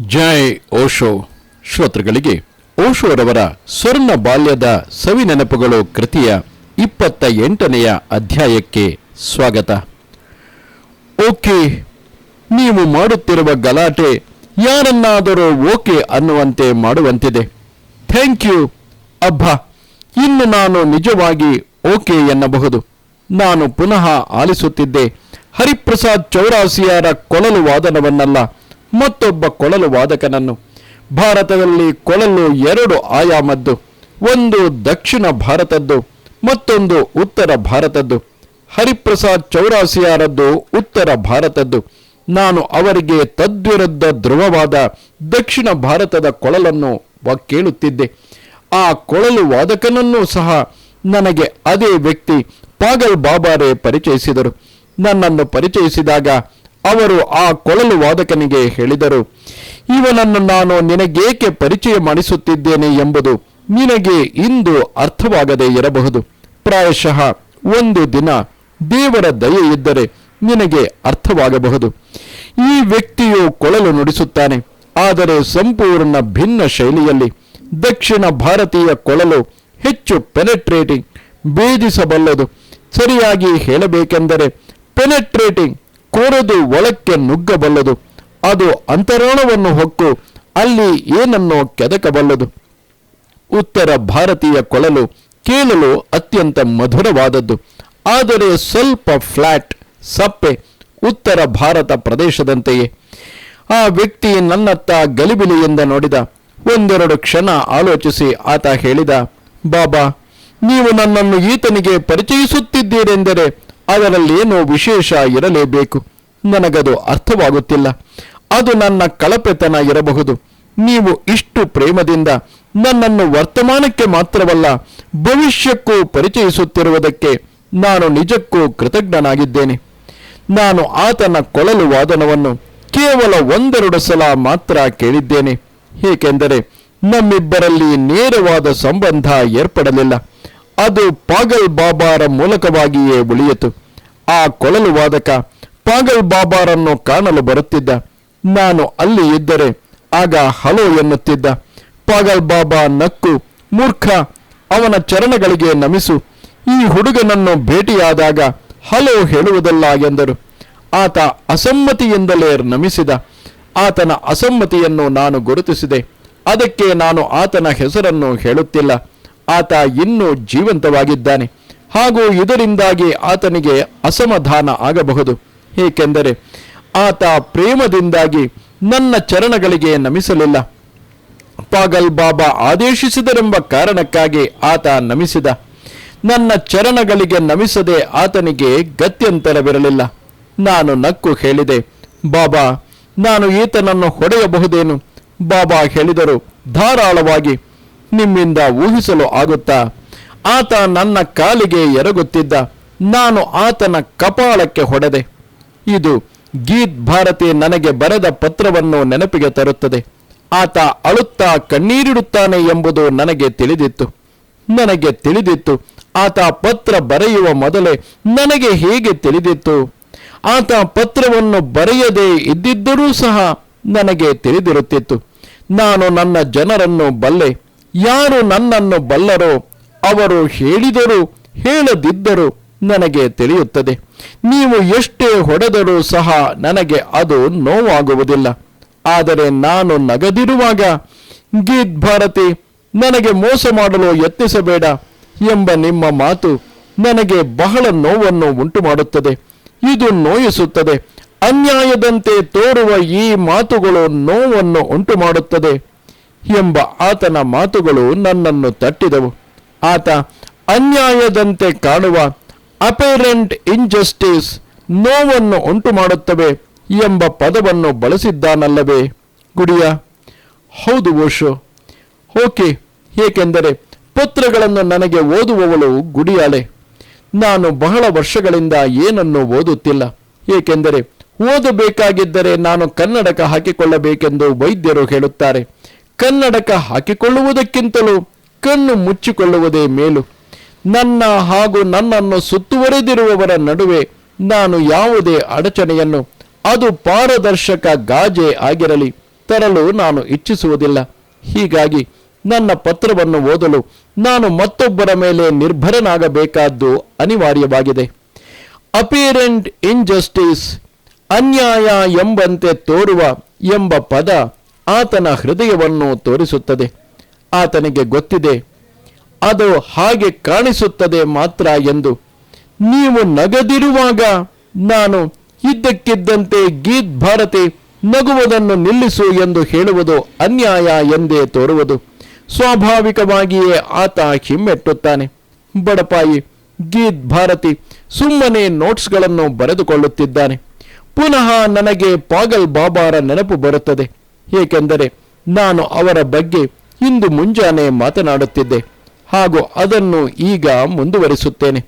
ಜೈ ಓಶೋ. ಶ್ರೋತೃಗಳಿಗೆ, ಓಶೋರವರ ಸ್ವರ್ಣ ಬಾಲ್ಯದ ಸವಿ ನೆನಪುಗಳು ಕೃತಿಯ ಇಪ್ಪತ್ತ ಎಂಟನೆಯ ಅಧ್ಯಾಯಕ್ಕೆ ಸ್ವಾಗತ. ಓಕೆ, ನೀವು ಮಾಡುತ್ತಿರುವ ಗಲಾಟೆ ಯಾರನ್ನಾದರೂ ಓಕೆ ಅನ್ನುವಂತೆ ಮಾಡುವಂತಿದೆ. ಥ್ಯಾಂಕ್ ಯು, ಅಬ್ಬಾ, ಇನ್ನು ನಾನು ನಿಜವಾಗಿ ಓಕೆ ಎನ್ನಬಹುದು. ನಾನು ಪುನಃ ಆಲಿಸುತ್ತಿದ್ದೆ ಹರಿಪ್ರಸಾದ್ ಚೌರಾಸಿಯರ ಕೊಳಲು ವಾದನವನ್ನಲ್ಲ. ಮತ್ತೊಬ್ಬ ಕೊಳಲು ವಾದಕನನ್ನು. ಭಾರತದಲ್ಲಿ ಕೊಳಲು ಎರಡು ಆಯಾಮದ್ದು. ಒಂದು ದಕ್ಷಿಣ ಭಾರತದ್ದು, ಮತ್ತೊಂದು ಉತ್ತರ ಭಾರತದ್ದು. ಹರಿಪ್ರಸಾದ್ ಚೌರಾಸಿಯಾರದ್ದು ಉತ್ತರ ಭಾರತದ್ದು. ನಾನು ಅವರಿಗೆ ತದ್ವಿರುದ್ಧ ಧ್ರುವವಾದ ದಕ್ಷಿಣ ಭಾರತದ ಕೊಳಲನ್ನು ಕೇಳುತ್ತಿದ್ದೆ. ಆ ಕೊಳಲು ವಾದಕನನ್ನೂ ಸಹ ನನಗೆ ಅದೇ ವ್ಯಕ್ತಿ ಪಾಗಲ್ ಬಾಬಾರೇ ಪರಿಚಯಿಸಿದರು. ನನ್ನನ್ನು ಪರಿಚಯಿಸಿದಾಗ ಅವರು ಆ ಕೊಳಲು ವಾದಕನಿಗೆ ಹೇಳಿದರು, ಇವನನ್ನು ನಾನು ನಿನಗೇಕೆ ಪರಿಚಯ ಮಾಡಿಸುತ್ತಿದ್ದೇನೆ ಎಂಬುದು ನಿನಗೆ ಇಂದು ಅರ್ಥವಾಗದೇ ಇರಬಹುದು. ಪ್ರಾಯಶಃ ಒಂದು ದಿನ ದೇವರ ದಯೆ ಇದ್ದರೆ ನಿನಗೆ ಅರ್ಥವಾಗಬಹುದು. ಈ ವ್ಯಕ್ತಿಯು ಕೊಳಲು ನುಡಿಸುತ್ತಾನೆ, ಆದರೆ ಸಂಪೂರ್ಣ ಭಿನ್ನ ಶೈಲಿಯಲ್ಲಿ ದಕ್ಷಿಣ ಭಾರತೀಯ ಕೊಳಲು ಹೆಚ್ಚು ಪೆನೆಟ್ರೇಟಿಂಗ್ ಭೇದಿಸಬಲ್ಲದು. ಸರಿಯಾಗಿ ಹೇಳಬೇಕೆಂದರೆ ಪೆನೆಟ್ರೇಟಿಂಗ್ ಕೊರೆದು ಒಳಕ್ಕೆ ನುಗ್ಗಬಲ್ಲದು. ಅದು ಅಂತರಾಳವನ್ನು ಹೊಕ್ಕು, ಅಲ್ಲಿ ಏನನ್ನೋ ಕೆದಕಬಲ್ಲದು. ಉತ್ತರ ಭಾರತೀಯ ಕೊಳಲು ಕೇಳಲು ಅತ್ಯಂತ ಮಧುರವಾದದ್ದು. ಆದರೆ ಸ್ವಲ್ಪ ಫ್ಲಾಟ್, ಸಪ್ಪೆ, ಉತ್ತರ ಭಾರತ ಪ್ರದೇಶದಂತೆಯೇ. ಆ ವ್ಯಕ್ತಿ ನನ್ನತ್ತ ಗಲಿಬಿಲಿಯಿಂದ ನೋಡಿದ. ಒಂದೆರಡು ಕ್ಷಣ ಆಲೋಚಿಸಿ ಆತ ಹೇಳಿದ, ಬಾಬಾ, ನೀವು ನನ್ನನ್ನು ಈತನಿಗೆ ಪರಿಚಯಿಸುತ್ತಿದ್ದೀರೆಂದರೆ ಅದರಲ್ಲೇನೋ ವಿಶೇಷ ಇರಲೇಬೇಕು. ನನಗದು ಅರ್ಥವಾಗುತ್ತಿಲ್ಲ. ಅದು ನನ್ನ ಕಳಪೆತನ ಇರಬಹುದು. ನೀವು ಇಷ್ಟು ಪ್ರೇಮದಿಂದ ನನ್ನನ್ನು ವರ್ತಮಾನಕ್ಕೆ ಮಾತ್ರವಲ್ಲ, ಭವಿಷ್ಯಕ್ಕೂ ಪರಿಚಯಿಸುತ್ತಿರುವುದಕ್ಕೆ ನಾನು ನಿಜಕ್ಕೂ ಕೃತಜ್ಞನಾಗಿದ್ದೇನೆ. ನಾನು ಆತನ ಕೊಳಲು ವಾದನವನ್ನು ಕೇವಲ ಒಂದೆರಡು ಸಲ ಮಾತ್ರ ಕೇಳಿದ್ದೇನೆ. ಏಕೆಂದರೆ ನಮ್ಮಿಬ್ಬರಲ್ಲಿ ನೇರವಾದ ಸಂಬಂಧ ಏರ್ಪಡಲಿಲ್ಲ. ಅದು ಪಾಗಲ್ ಬಾಬಾರ ಮೂಲಕವಾಗಿಯೇ ಉಳಿಯಿತು. ಆ ಕೊಳಲು ವಾದಕ ಪಾಗಲ್ ಬಾಬಾರನ್ನು ಕಾಣಲು ಬರುತ್ತಿದ್ದ. ನಾನು ಅಲ್ಲಿ ಇದ್ದರೆ ಆಗ ಹಲೋ ಎನ್ನುತ್ತಿದ್ದ. ಪಾಗಲ್ ಬಾಬಾ ನಕ್ಕು, ಮೂರ್ಖ, ಅವನ ಚರಣಗಳಿಗೆ ನಮಿಸು. ಈ ಹುಡುಗನನ್ನು ಭೇಟಿಯಾದಾಗ ಹಲೋ ಹೇಳುವುದಲ್ಲ ಎಂದರು. ಆತ ಅಸಮ್ಮತಿಯಿಂದಲೇ ನಮಿಸಿದ. ಆತನ ಅಸಮ್ಮತಿಯನ್ನು ನಾನು ಗುರುತಿಸಿದೆ. ಅದಕ್ಕೆ ನಾನು ಆತನ ಹೆಸರನ್ನು ಹೇಳುತ್ತಿಲ್ಲ. ಆತ ಇನ್ನೂ ಜೀವಂತವಾಗಿದ್ದಾನೆ. ಹಾಗೂ ಇದರಿಂದಾಗಿ ಆತನಿಗೆ ಅಸಮಾಧಾನ ಆಗಬಹುದು. ಏಕೆಂದರೆ ಆತ ಪ್ರೇಮದಿಂದಾಗಿ ನನ್ನ ಚರಣಗಳಿಗೆ ನಮಿಸಲಿಲ್ಲ. ಪಾಗಲ್ ಬಾಬಾ ಆದೇಶಿಸಿದರೆಂಬ ಕಾರಣಕ್ಕಾಗಿ ಆತ ನಮಿಸಿದ. ನನ್ನ ಚರಣಗಳಿಗೆ ನಮಿಸದೆ ಆತನಿಗೆ ಗತ್ಯಂತರವಿರಲಿಲ್ಲ. ನಾನು ನಕ್ಕು ಹೇಳಿದೆ, ಬಾಬಾ, ನಾನು ಈತನನ್ನು ಹೊಡೆಯಬಹುದೇನು? ಬಾಬಾ ಹೇಳಿದರು, ಧಾರಾಳವಾಗಿ ನಿಮ್ಮಿಂದ ಊಹಿಸಲು ಆಗುತ್ತಾ? ಆತ ನನ್ನ ಕಾಲಿಗೆ ಎರಗುತ್ತಿದ್ದ. ನಾನು ಆತನ ಕಪಾಳಕ್ಕೆ ಹೊಡೆದೆ. ಇದು ಗೀತ್ ಭಾರತಿ ನನಗೆ ಬರೆದ ಪತ್ರವನ್ನು ನೆನಪಿಗೆ ತರುತ್ತದೆ. ಆತ ಅಳುತ್ತಾ ಕಣ್ಣೀರಿಡುತ್ತಾನೆ ಎಂಬುದು ನನಗೆ ತಿಳಿದಿತ್ತು. ನನಗೆ ತಿಳಿದಿತ್ತು. ಆತ ಪತ್ರ ಬರೆಯುವ ಮೊದಲೇ ನನಗೆ ಹೇಗೆ ತಿಳಿದಿತ್ತು? ಆತ ಪತ್ರವನ್ನು ಬರೆಯದೇ ಇದ್ದಿದ್ದರೂ ಸಹ ನನಗೆ ತಿಳಿದಿರುತ್ತಿತ್ತು. ನಾನು ನನ್ನ ಜನರನ್ನು ಬಲ್ಲೆ ಯಾರು ನನ್ನನ್ನು ಬಲ್ಲರೋ ಅವರು ಹೇಳಿದರೂ ಹೇಳದಿದ್ದರೂ ನನಗೆ ತಿಳಿಯುತ್ತದೆ. ನೀವು ಎಷ್ಟೇ ಹೊಡೆದರೂ ಸಹ ನನಗೆ ಅದು ನೋವಾಗುವುದಿಲ್ಲ. ಆದರೆ ನಾನು ನಗದಿರುವಾಗ, ಗೀತ್ ಭಾರತಿ, ನನಗೆ ಮೋಸ ಮಾಡಲು ಯತ್ನಿಸಬೇಡ ಎಂಬ ನಿಮ್ಮ ಮಾತು ನನಗೆ ಬಹಳ ನೋವನ್ನು ಉಂಟು ಮಾಡುತ್ತದೆ ಇದು ನೋಯಿಸುತ್ತದೆ. ಅನ್ಯಾಯದಂತೆ ತೋರುವ ಈ ಮಾತುಗಳು ನೋವನ್ನು ಉಂಟು ಮಾಡುತ್ತದೆ ಎಂಬ ಆತನ ಮಾತುಗಳು ನನ್ನನ್ನು ತಟ್ಟಿದವು. ಆತ ಅನ್ಯಾಯದಂತೆ ಕಾಣುವ ಅಪೇರೆಂಟ್ ಇನ್ಜಸ್ಟಿಸ್ ನೋವನ್ನು ಉಂಟು ಮಾಡುತ್ತವೆ ಎಂಬ ಪದವನ್ನು ಬಳಸಿದ್ದಾನಲ್ಲವೇ? ಗುಡಿಯ. ಹೌದು ಓಶೋ. ಓಕೆ, ಏಕೆಂದರೆ ಪತ್ರಗಳನ್ನು ನನಗೆ ಓದುವವಳು ಗುಡಿಯಾಳೆ. ನಾನು ಬಹಳ ವರ್ಷಗಳಿಂದ ಏನನ್ನು ಓದುತ್ತಿಲ್ಲ. ಏಕೆಂದರೆ ಓದಬೇಕಾಗಿದ್ದರೆ ನಾನು ಕನ್ನಡಕ ಹಾಕಿಕೊಳ್ಳಬೇಕೆಂದು ವೈದ್ಯರು ಹೇಳುತ್ತಾರೆ. ಕನ್ನಡಕ ಹಾಕಿಕೊಳ್ಳುವುದಕ್ಕಿಂತಲೂ ಕಣ್ಣು ಮುಚ್ಚಿಕೊಳ್ಳುವುದೇ ಮೇಲು. ನನ್ನ ಹಾಗೂ ನನ್ನನ್ನು ಸುತ್ತುವರೆದಿರುವವರ ನಡುವೆ ನಾನು ಯಾವುದೇ ಅಡಚಣೆಯನ್ನು, ಅದು ಪಾರದರ್ಶಕ ಗಾಜೆ ಆಗಿರಲಿ, ತರಲು ನಾನು ಇಚ್ಛಿಸುವುದಿಲ್ಲ. ಹೀಗಾಗಿ ನನ್ನ ಪತ್ರವನ್ನು ಓದಲು ನಾನು ಮತ್ತೊಬ್ಬರ ಮೇಲೆ ನಿರ್ಭರನಾಗಬೇಕಾದ್ದು ಅನಿವಾರ್ಯವಾಗಿದೆ. ಅಪಿಯರೆಂಟ್ ಇನ್ಜಸ್ಟಿಸ್, ಅನ್ಯಾಯ ಎಂಬಂತೆ ತೋರುವ ಎಂಬ ಪದ ಆತನ ಹೃದಯವನ್ನು ತೋರಿಸುತ್ತದೆ. ಆತನಿಗೆ ಗೊತ್ತಿದೆ, ಅದು ಹಾಗೆ ಕಾಣಿಸುತ್ತದೆ ಮಾತ್ರ ಎಂದು. ನೀವು ನಗದಿರುವಾಗ ನಾನು ಇದ್ದಕ್ಕಿದ್ದಂತೆ ಗೀತ್ ಭಾರತಿ ನಗುವುದನ್ನು ನಿಲ್ಲಿಸು ಎಂದು ಹೇಳುವುದು ಅನ್ಯಾಯ ಎಂದೇ ತೋರುವುದು. ಸ್ವಾಭಾವಿಕವಾಗಿಯೇ ಆತ ಹಿಮ್ಮೆಟ್ಟುತ್ತಾನೆ. ಬಡಪಾಯಿ, ಗೀತ್ ಭಾರತಿ ಸುಮ್ಮನೆ ನೋಟ್ಸ್ಗಳನ್ನು ಬರೆದುಕೊಳ್ಳುತ್ತಿದ್ದಾನೆ. ಪುನಃ ನನಗೆ ಪಾಗಲ್ ಬಾಬಾರ ನೆನಪು ಬರುತ್ತದೆ. ಏಕೆಂದರೆ ನಾನು ಅವರ ಬಗ್ಗೆ ಇಂದು ಮುಂಜಾನೆ ಮಾತನಾಡುತ್ತಿದ್ದೆ ಹಾಗೂ ಅದನ್ನು ಈಗ ಮುಂದುವರಿಸುತ್ತೇನೆ.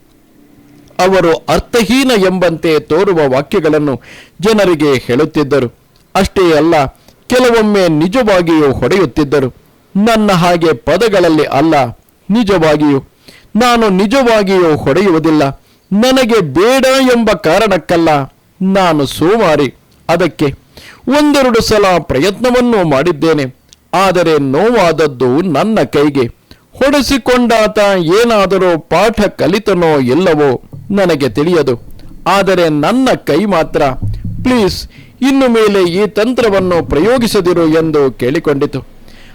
ಅವರು ಅರ್ಥಹೀನ ಎಂಬಂತೆ ತೋರುವ ವಾಕ್ಯಗಳನ್ನು ಜನರಿಗೆ ಹೇಳುತ್ತಿದ್ದರು. ಅಷ್ಟೇ ಅಲ್ಲ, ಕೆಲವೊಮ್ಮೆ ನಿಜವಾಗಿಯೂ ಹೊಡೆಯುತ್ತಿದ್ದರು. ನನ್ನ ಹಾಗೆ ಪದಗಳಲ್ಲಿ ಅಲ್ಲ, ನಿಜವಾಗಿಯೂ. ನಾನು ನಿಜವಾಗಿಯೂ ಹೊಡೆಯುವುದಿಲ್ಲ, ನನಗೆ ಬೇಡ ಎಂಬ ಕಾರಣಕ್ಕಲ್ಲ. ನಾನು ಸೋಮಾರಿ, ಅದಕ್ಕೆ ಒಂದೆರಡು ಸಲ ಪ್ರಯತ್ನವನ್ನು ಮಾಡಿದ್ದೇನೆ. ಆದರೆ ನೋವಾದದ್ದು ನನ್ನ ಕೈಗೆ. ಹೊಡೆಸಿಕೊಂಡಾತ ಏನಾದರೂ ಪಾಠ ಕಲಿತನೋ ಇಲ್ಲವೋ ನನಗೆ ತಿಳಿಯದು. ಆದರೆ ನನ್ನ ಕೈ ಮಾತ್ರ. ಪ್ಲೀಸ್, ಇನ್ನು ಮೇಲೆ ಈ ತಂತ್ರವನ್ನು ಪ್ರಯೋಗಿಸದಿರು ಎಂದು ಕೇಳಿಕೊಂಡಿತು.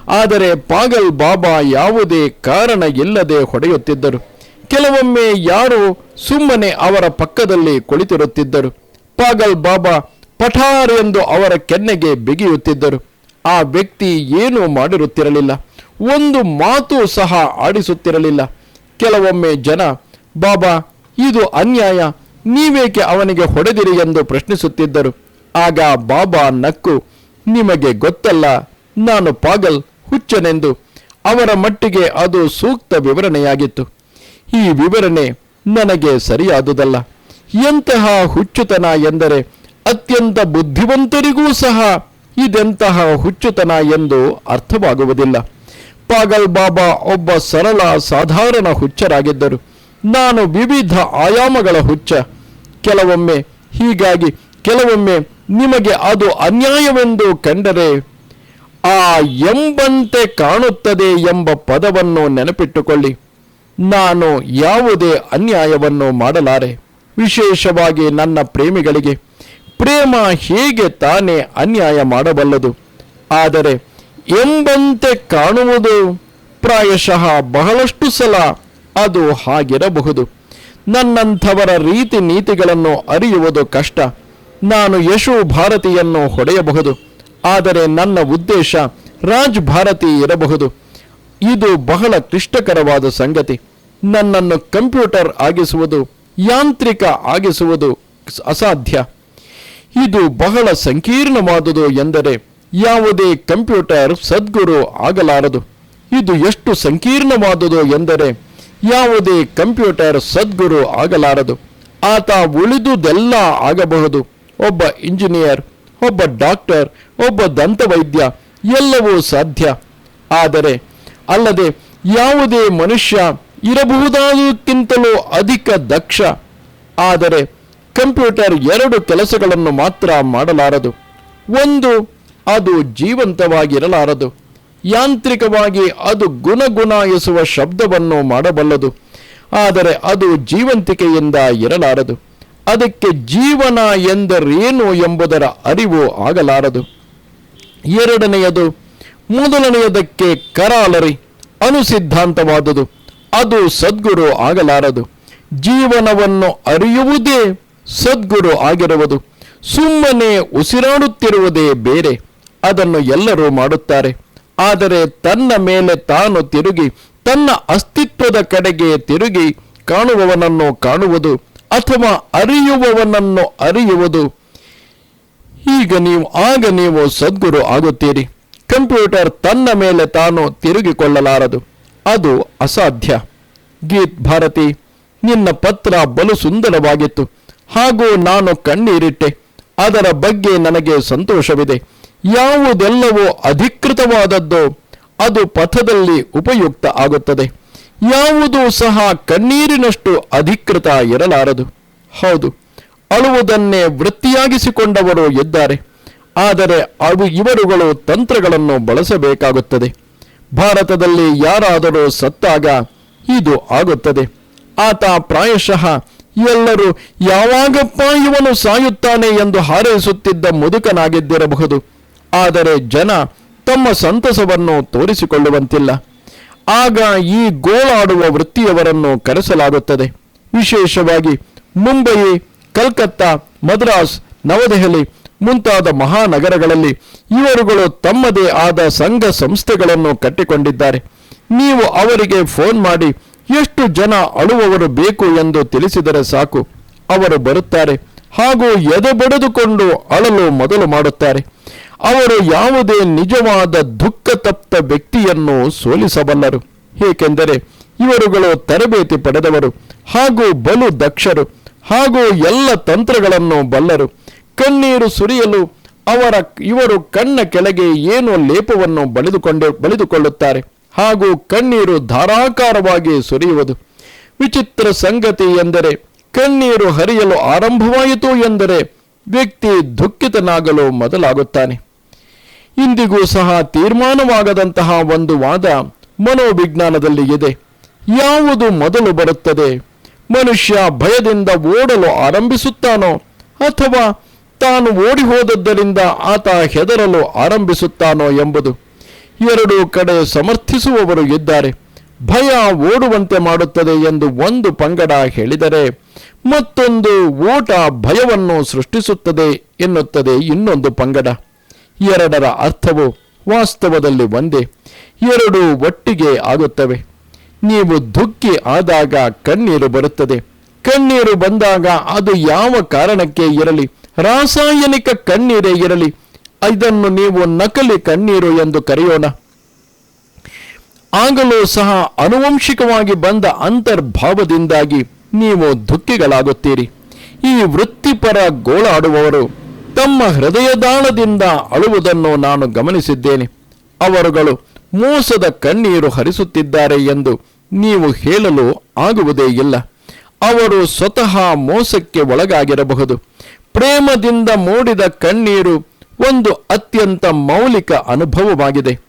ಆದರೆ ಪಾಗಲ್ ಬಾಬಾ ಯಾವುದೇ ಕಾರಣ ಇಲ್ಲದೆ ಹೊಡೆಯುತ್ತಿದ್ದರು. ಕೆಲವೊಮ್ಮೆ ಯಾರು ಸುಮ್ಮನೆ ಅವರ ಪಕ್ಕದಲ್ಲಿ ಕುಳಿತಿರುತ್ತಿದ್ದರು. ಪಾಗಲ್ ಬಾಬಾ ಪಠಾರ್ ಎಂದು ಅವರ ಕೆನ್ನೆಗೆ ಬಿಗಿಯುತ್ತಿದ್ದರು. ಆ ವ್ಯಕ್ತಿ ಏನೂ ಮಾಡಿರುತ್ತಿರಲಿಲ್ಲ. ಒಂದು ಮಾತು ಸಹ ಆಡಿಸುತ್ತಿರಲಿಲ್ಲ. ಕೆಲವೊಮ್ಮೆ ಜನ, ಬಾಬಾ, ಇದು ಅನ್ಯಾಯ. ನೀವೇಕೆ ಅವನಿಗೆ ಹೊಡೆದಿರಿ ಎಂದು ಪ್ರಶ್ನಿಸುತ್ತಿದ್ದರು. ಆಗ ಬಾಬಾ ನಕ್ಕು, ನಿಮಗೆ ಗೊತ್ತಲ್ಲ, ನಾನು ಪಾಗಲ್, ಹುಚ್ಚನೆಂದು. ಅವರ ಮಟ್ಟಿಗೆ ಅದು ಸೂಕ್ತ ವಿವರಣೆಯಾಗಿತ್ತು. ಈ ವಿವರಣೆ ನನಗೆ ಸರಿಯಾದುದಲ್ಲ. ಎಂತಹ ಹುಚ್ಚುತನ ಎಂದರೆ ಅತ್ಯಂತ ಬುದ್ಧಿವಂತರಿಗೂ ಸಹ ಇದೆಂತಹ ಹುಚ್ಚುತನ ಎಂದು ಅರ್ಥವಾಗುವುದಿಲ್ಲ. ಪಾಗಲ್ ಬಾಬಾ ಒಬ್ಬ ಸರಳ, ಸಾಧಾರಣ ಹುಚ್ಚರಾಗಿದ್ದರು. ನಾನು ವಿವಿಧ ಆಯಾಮಗಳ ಹುಚ್ಚ. ಕೆಲವೊಮ್ಮೆ ಹೀಗಾಗಿ ಕೆಲವೊಮ್ಮೆ ನಿಮಗೆ ಅದು ಅನ್ಯಾಯವೆಂದು ಕಂಡರೆ ಆ ಎಂಬಂತೆ ಕಾಣುತ್ತದೆ ಎಂಬ ಪದವನ್ನು ನೆನಪಿಟ್ಟುಕೊಳ್ಳಿ. ನಾನು ಯಾವುದೇ ಅನ್ಯಾಯವನ್ನು ಮಾಡಲಾರೆ. ವಿಶೇಷವಾಗಿ ನನ್ನ ಪ್ರೇಮಿಗಳಿಗೆ. ಪ್ರೇಮ ಹೇಗೆ ತಾನೇ ಅನ್ಯಾಯ ಮಾಡಬಲ್ಲದು. ಆದರೆ ಎಂಬಂತೆ ಕಾಣುವುದು ಪ್ರಾಯಶಃ ಬಹಳಷ್ಟು ಸಲ ಅದು ಹಾಗಿರಬಹುದು. ನನ್ನಂಥವರ ರೀತಿ ನೀತಿಗಳನ್ನು ಅರಿಯುವುದು ಕಷ್ಟ. ನಾನು ಯಶು ಭಾರತಿಯನ್ನು ಹೊಡೆಯಬಹುದು. ಆದರೆ ನನ್ನ ಉದ್ದೇಶ ರಾಜ್ ಭಾರತಿ ಇರಬಹುದು. ಇದು ಬಹಳ ಕ್ಲಿಷ್ಟಕರವಾದ ಸಂಗತಿ. ನನ್ನನ್ನು ಕಂಪ್ಯೂಟರ್ ಆಗಿಸುವುದು, ಯಾಂತ್ರಿಕ ಆಗಿಸುವುದು ಅಸಾಧ್ಯ. ಇದು ಬಹಳ ಸಂಕೀರ್ಣವಾದುದು ಎಂದರೆ ಯಾವುದೇ ಕಂಪ್ಯೂಟರ್ ಸದ್ಗುರು ಆಗಲಾರದು. ಇದು ಎಷ್ಟು ಸಂಕೀರ್ಣವಾದುದು ಎಂದರೆ ಯಾವುದೇ ಕಂಪ್ಯೂಟರ್ ಸದ್ಗುರು ಆಗಲಾರದು. ಆತ ಉಳಿದುದೆಲ್ಲ ಆಗಬಹುದು. ಒಬ್ಬ ಇಂಜಿನಿಯರ್, ಒಬ್ಬ ಡಾಕ್ಟರ್, ಒಬ್ಬ ದಂತವೈದ್ಯ ಎಲ್ಲವೂ ಸಾಧ್ಯ. ಆದರೆ ಅಲ್ಲದೆ ಯಾವುದೇ ಮನುಷ್ಯ ಇರಬಹುದಾದಕ್ಕಿಂತಲೂ ಅಧಿಕ ದಕ್ಷ. ಆದರೆ ಕಂಪ್ಯೂಟರ್ ಎರಡು ಕೆಲಸಗಳನ್ನು ಮಾತ್ರ ಮಾಡಲಾರದು. ಒಂದು, ಅದು ಜೀವಂತವಾಗಿರಲಾರದು. ಯಾಂತ್ರಿಕವಾಗಿ ಅದು ಗುಣಗುಣಾಯಿಸುವ ಶಬ್ದವನ್ನು ಮಾಡಬಲ್ಲದು. ಆದರೆ ಅದು ಜೀವಂತಿಕೆಯಿಂದ ಇರಲಾರದು. ಅದಕ್ಕೆ ಜೀವನ ಎಂದರೇನು ಎಂಬುದರ ಅರಿವು ಆಗಲಾರದು. ಎರಡನೆಯದು, ಮೊದಲನೆಯದಕ್ಕೆ ಕರಾಲರಿ, ಅನುಸಿದ್ಧಾಂತವಾದುದು. ಅದು ಸದ್ಗುರು ಆಗಲಾರದು. ಜೀವನವನ್ನು ಅರಿಯುವುದೇ ಸದ್ಗುರು ಆಗಿರುವುದು. ಸುಮ್ಮನೆ ಉಸಿರಾಡುತ್ತಿರುವುದೇ ಬೇರೆ. ಅದನ್ನು ಎಲ್ಲರೂ ಮಾಡುತ್ತಾರೆ. ಆದರೆ ತನ್ನ ಮೇಲೆ ತಾನು ತಿರುಗಿ, ತನ್ನ ಅಸ್ತಿತ್ವದ ಕಡೆಗೆ ತಿರುಗಿ ಕಾಣುವವನನ್ನು ಕಾಣುವುದು ಅಥವಾ ಅರಿಯುವವನನ್ನು ಅರಿಯುವುದು. ಈಗ ನೀವು, ಆಗ ನೀವು ಸದ್ಗುರು ಆಗುತ್ತೀರಿ. ಕಂಪ್ಯೂಟರ್ ತನ್ನ ಮೇಲೆ ತಾನು ತಿರುಗಿಕೊಳ್ಳಲಾರದು. ಅದು ಅಸಾಧ್ಯ. ಗೀತ್ ಭಾರತಿ, ನಿನ್ನ ಪತ್ರ ಬಲು ಸುಂದರವಾಗಿತ್ತು. ಹಾಗೂ ನಾನು ಕಣ್ಣೀರಿಟ್ಟೆ. ಅದರ ಬಗ್ಗೆ ನನಗೆ ಸಂತೋಷವಿದೆ. ಯಾವುದೆಲ್ಲವೂ ಅಧಿಕೃತವಾದದ್ದೋ ಅದು ಪಥದಲ್ಲಿ ಉಪಯುಕ್ತ ಆಗುತ್ತದೆ. ಯಾವುದೂ ಸಹ ಕಣ್ಣೀರಿನಷ್ಟು ಅಧಿಕೃತ ಇರಲಾರದು. ಹೌದು, ಅಳುವುದನ್ನೇ ವೃತ್ತಿಯಾಗಿಸಿಕೊಂಡವರು ಇದ್ದಾರೆ. ಆದರೆ ಅವು ಇವರುಗಳು ತಂತ್ರಗಳನ್ನು ಬಳಸಬೇಕಾಗುತ್ತದೆ. ಭಾರತದಲ್ಲಿ ಯಾರಾದರೂ ಸತ್ತಾಗ ಇದು ಆಗುತ್ತದೆ. ಆತ ಪ್ರಾಯಶಃ ಎಲ್ಲರೂ ಯಾವಾಗಪ್ಪ ಇವನು ಸಾಯುತ್ತಾನೆ ಎಂದು ಹಾರೈಸುತ್ತಿದ್ದ ಮುದುಕನಾಗಿದ್ದಿರಬಹುದು. ಆದರೆ ಜನ ತಮ್ಮ ಸಂತಸವನ್ನು ತೋರಿಸಿಕೊಳ್ಳುವಂತಿಲ್ಲ. ಆಗ ಈ ಗೋಳಾಡುವ ವೃತ್ತಿಯವರನ್ನು ಕರೆಸಲಾಗುತ್ತದೆ. ವಿಶೇಷವಾಗಿ ಮುಂಬಯಿ, ಕಲ್ಕತ್ತಾ, ಮದ್ರಾಸ್, ನವದೆಹಲಿ ಮುಂತಾದ ಮಹಾನಗರಗಳಲ್ಲಿ ಇವರುಗಳು ತಮ್ಮದೇ ಆದ ಸಂಘ ಸಂಸ್ಥೆಗಳನ್ನು ಕಟ್ಟಿಕೊಂಡಿದ್ದಾರೆ. ನೀವು ಅವರಿಗೆ ಫೋನ್ ಮಾಡಿ ಎಷ್ಟು ಜನ ಅಳುವವರು ಬೇಕು ಎಂದು ತಿಳಿಸಿದರೆ ಸಾಕು. ಅವರು ಬರುತ್ತಾರೆ. ಹಾಗೂ ಎದೆ ಬಡಿದುಕೊಂಡು ಅಳಲು ಮೊದಲು ಮಾಡುತ್ತಾರೆ. ಅವರು ಯಾವುದೇ ನಿಜವಾದ ದುಃಖ ತಪ್ತ ವ್ಯಕ್ತಿಯನ್ನು ಸೋಲಿಸಬಲ್ಲರು. ಏಕೆಂದರೆ ಇವರುಗಳು ತರಬೇತಿ ಪಡೆದವರು ಹಾಗೂ ಬಲು ದಕ್ಷರು ಹಾಗೂ ಎಲ್ಲ ತಂತ್ರಗಳನ್ನು ಬಲ್ಲರು. ಕಣ್ಣೀರು ಸುರಿಯಲು ಅವರ, ಇವರು ಕಣ್ಣ ಕೆಳಗೆ ಏನು ಲೇಪವನ್ನು ಬಳಿದುಕೊಂಡು, ಬಳಿದುಕೊಳ್ಳುತ್ತಾರೆ. ಹಾಗೂ ಕಣ್ಣೀರು ಧಾರಾಕಾರವಾಗಿ ಸುರಿಯುವುದು. ವಿಚಿತ್ರ ಸಂಗತಿ ಎಂದರೆ ಕಣ್ಣೀರು ಹರಿಯಲು ಆರಂಭವಾಯಿತು ಎಂದರೆ ವ್ಯಕ್ತಿ ದುಃಖಿತನಾಗಲು ಮೊದಲಾಗುತ್ತಾನೆ. ಇಂದಿಗೂ ಸಹ ತೀರ್ಮಾನವಾಗದಂತಹ ಒಂದು ವಾದ ಮನೋವಿಜ್ಞಾನದಲ್ಲಿ ಇದೆ. ಯಾವುದು ಮೊದಲು ಬರುತ್ತದೆ? ಮನುಷ್ಯ ಭಯದಿಂದ ಓಡಲು ಆರಂಭಿಸುತ್ತಾನೋ ಅಥವಾ ತಾನು ಓಡಿ ಹೋದದ್ದರಿಂದ ಆತ ಹೆದರಲು ಆರಂಭಿಸುತ್ತಾನೋ ಎಂಬುದು. ಎರಡೂ ಕಡೆ ಸಮರ್ಥಿಸುವವರು ಇದ್ದಾರೆ. ಭಯ ಓಡುವಂತೆ ಮಾಡುತ್ತದೆ ಎಂದು ಒಂದು ಪಂಗಡ ಹೇಳಿದರೆ, ಮತ್ತೊಂದು ಓಟ ಭಯವನ್ನು ಸೃಷ್ಟಿಸುತ್ತದೆ ಎನ್ನುತ್ತದೆ ಇನ್ನೊಂದು ಪಂಗಡ. ಎರಡರ ಅರ್ಥವು ವಾಸ್ತವದಲ್ಲಿ ಒಂದೇ, ಎರಡು ಒಟ್ಟಿಗೆ ಆಗುತ್ತವೆ. ನೀವು ದುಃಖಿ ಆದಾಗ ಕಣ್ಣೀರು ಬರುತ್ತದೆ. ಕಣ್ಣೀರು ಬಂದಾಗ ಅದು ಯಾವ ಕಾರಣಕ್ಕೆ ಇರಲಿ? ರಾಸಾಯನಿಕ ಕಣ್ಣೀರೇ ಇರಲಿ. ಇದನ್ನು ನೀವು ನಕಲಿ ಕಣ್ಣೀರು ಎಂದು ಕರೆಯೋಣ. ಆಗಲೂ ಸಹ ಅನುವಂಶಿಕವಾಗಿ ಬಂದ ಅಂತರ್ಭಾವದಿಂದಾಗಿ ನೀವು ದುಃಖಿಗಳಾಗುತ್ತೀರಿ. ಈ ವೃತ್ತಿಪರ ಗೋಳಾಡುವವರು ತಮ್ಮ ಹೃದಯದಾಳದಿಂದ ಅಳುವುದನ್ನು ನಾನು ಗಮನಿಸಿದ್ದೇನೆ. ಅವರುಗಳು ಮೋಸದ ಕಣ್ಣೀರು ಹರಿಸುತ್ತಿದ್ದಾರೆ ಎಂದು ನೀವು ಹೇಳಲು ಆಗುವುದೇ ಇಲ್ಲ. ಅವರು ಸ್ವತಃ ಮೋಸಕ್ಕೆ ಒಳಗಾಗಿರಬಹುದು. ಪ್ರೇಮದಿಂದ ಮೂಡಿದ ಕಣ್ಣೀರು ಒಂದು ಅತ್ಯಂತ ಮೌಲಿಕ ಅನುಭವವಾಗಿದೆ.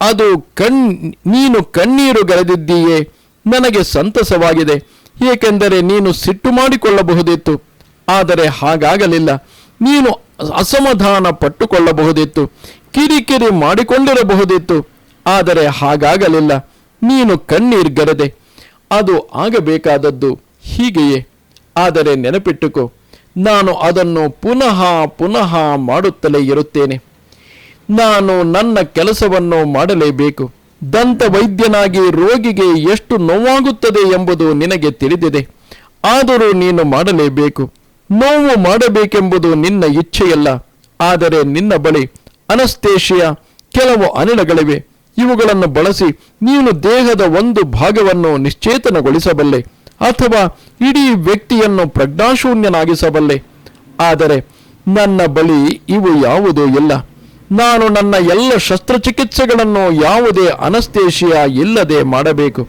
ಅದು ಕಣ್, ನೀನು ಕಣ್ಣೀರು ಗರೆದಿದ್ದೀಯೇ, ನನಗೆ ಸಂತಸವಾಗಿದೆ. ಏಕೆಂದರೆ ನೀನು ಸಿಟ್ಟು ಮಾಡಿಕೊಳ್ಳಬಹುದಿತ್ತು. ಆದರೆ ಹಾಗಾಗಲಿಲ್ಲ. ನೀನು ಅಸಮಾಧಾನ ಪಟ್ಟುಕೊಳ್ಳಬಹುದಿತ್ತು. ಕಿರಿಕಿರಿ ಮಾಡಿಕೊಂಡಿರಬಹುದಿತ್ತು. ಆದರೆ ಹಾಗಾಗಲಿಲ್ಲ. ನೀನು ಕಣ್ಣೀರ್ಗರೆದೆ ಅದು ಆಗಬೇಕಾದದ್ದು ಹೀಗೆಯೇ. ಆದರೆ ನೆನಪಿಟ್ಟುಕೋ ನಾನು ಅದನ್ನು ಪುನಃ ಪುನಃ ಮಾಡುತ್ತಲೇ ಇರುತ್ತೇನೆ. ನಾನು ನನ್ನ ಕೆಲಸವನ್ನು ಮಾಡಲೇಬೇಕು. ದಂತ ವೈದ್ಯನಾಗಿ ರೋಗಿಗೆ ಎಷ್ಟು ನೋವಾಗುತ್ತದೆ ಎಂಬುದು ನಿನಗೆ ತಿಳಿದಿದೆ. ಆದರೂ ನೀನು ಮಾಡಲೇಬೇಕು. ನೋವು ಮಾಡಬೇಕೆಂಬುದು ನಿನ್ನ ಇಚ್ಛೆಯಲ್ಲ. ಆದರೆ ನಿನ್ನ ಬಳಿ ಅನಸ್ತೇಶಿಯ ಕೆಲವು ಅನಿಲಗಳಿವೆ. ಇವುಗಳನ್ನು ಬಳಸಿ ನೀನು ದೇಹದ ಒಂದು ಭಾಗವನ್ನು ನಿಶ್ಚೇತನಗೊಳಿಸಬಲ್ಲೆ. ಅಥವಾ ಇಡೀ ವ್ಯಕ್ತಿಯನ್ನು ಪ್ರಜ್ಞಾಶೂನ್ಯನಾಗಿಸಬಲ್ಲೆ. ಆದರೆ ನನ್ನ ಬಳಿ ಇವು ಯಾವುದೂ ಇಲ್ಲ. ನಾನು ನನ್ನ ಎಲ್ಲ ಶಸ್ತ್ರಚಿಕಿತ್ಸೆಗಳನ್ನು ಯಾವುದೇ ಅನಸ್ತೇಶಿಯ ಇಲ್ಲದೆ ಮಾಡಬೇಕು.